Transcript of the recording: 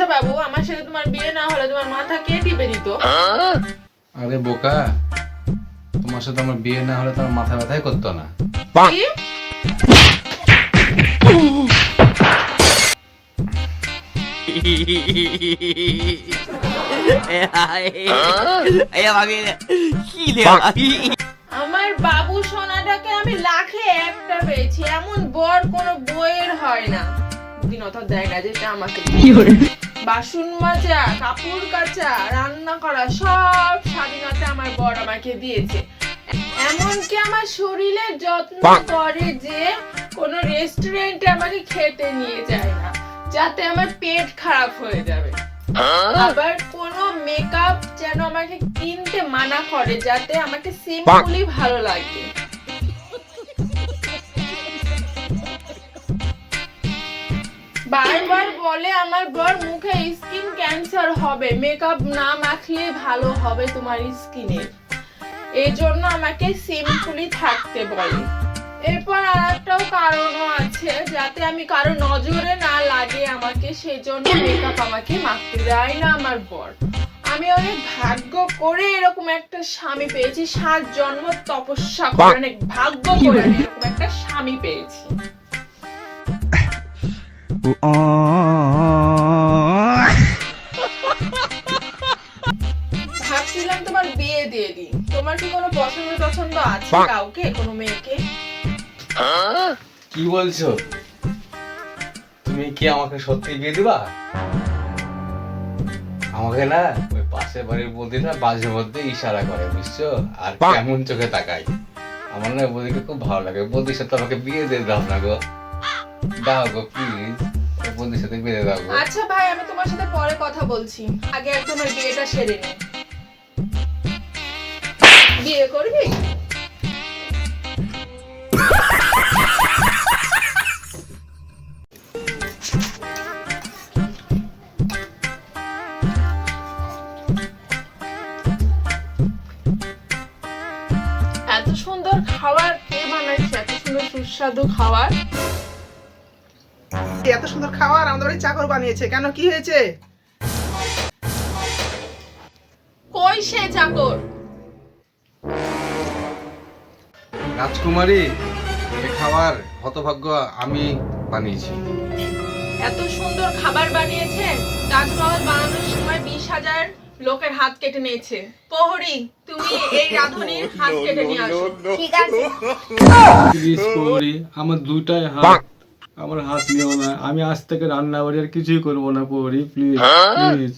আচ্ছা বাবু আমার সাথে তোমার বিয়ে না হলে তোমার মাথা কে টিপে দিত? আরে বোকা তোমার সাথে আমার বিয়ে না হলে তোমার মাথা ব্যথাই করতো না। কি? আমার বাবু সোনাটাকে আমি লাখে একটা পেয়েছি এমন বর কোনো বইয়ের হয় না। দিনতা দেয় না যেটা আমাকে বাসন মাজা কাপড় কাচা রান্না করা সব স্বাধীনতা আমার বর আমাকে দিয়েছে। এমনকি আমার শরীরের যত্ন করে যে কোনো রেস্টুরেন্টে আমাকে খেতে নিয়ে যায় না যাতে আমার পেট খারাপ হয়ে যাবে। আবার কোনো মেকআপ যেন আমাকে কিনতে মানা করে যাতে আমাকে সিম্পলি ভালো লাগে। বারবার বলে আমার বর মুখে স্কিন ক্যান্সার হবে। মেকআপ না মাখলে ভালো হবে তোমার স্কিনের এই জন্য আমাকে সিম্পলি থাকতে বলে। এরপর আর একটাও কারণও আছে যাতে আমি কারও নজরে না লাগে আমাকে সেই জন্য মেকআপ আমাকে মাখতে দেয় না আমার বর। আমি অনেক ভাগ্য করে এরকম একটা স্বামী পেয়েছি সাত জন্ম তপস্যা করে অনেক ভাগ্য করে এরকম একটা স্বামী পেয়েছি। ভাবছিলাম তোমার বিয়ে দিয়ে দিই। তোমার কি কোনো পছন্দ পছন্দ আছে কাউকে কোনো মেয়েকে? কি বলছো? তুমি কি আমাকে সত্যি বিয়ে দিবা? আমাকে না ওই পাশের বাড়ির বৌদিটা মাঝে মধ্যে ইশারা করে বুঝছ? আর কেমন চোখে তাকাই আমার না বৌদিকে খুব ভালো লাগে। বৌদির সাথে আমাকে বিয়ে দিয়ে দাও না গো। দাও গো প্লিজ বৌদির সাথে বিয়ে দাও আচ্ছা ভাই, আমি তোমার সাথে পরে কথা বলছি। আগে একদম আমার বিয়েটা সেরে নে। বিয়ে করবি? এত সুন্দর খাবার কে বানাইছে? এত সুন্দর সুস্বাদু খাবার। এত সুন্দর খাবার আমাদের বাড়ি চাকর বানিয়েছে। কেন কি হয়েছে? কই সে চাকর? রাজকুমারী এ খাবার হতভাগ্য আমি বানিয়েছি। এত সুন্দর খাবার বানিয়েছেন তাজমহল বানানোর সময় বিশ হাজার লোকের হাত কেটে নিয়েছে। প্রহরী তুমি এই রাঁধুনির হাত কেটে নিয়ে আসো। ঠিক আছে। আমার দুটাই হাত আমার হাত নিও না। আমি আজ থেকে রান্না বাড়ি আর কিছুই করব না পরি প্লিজ প্লিজ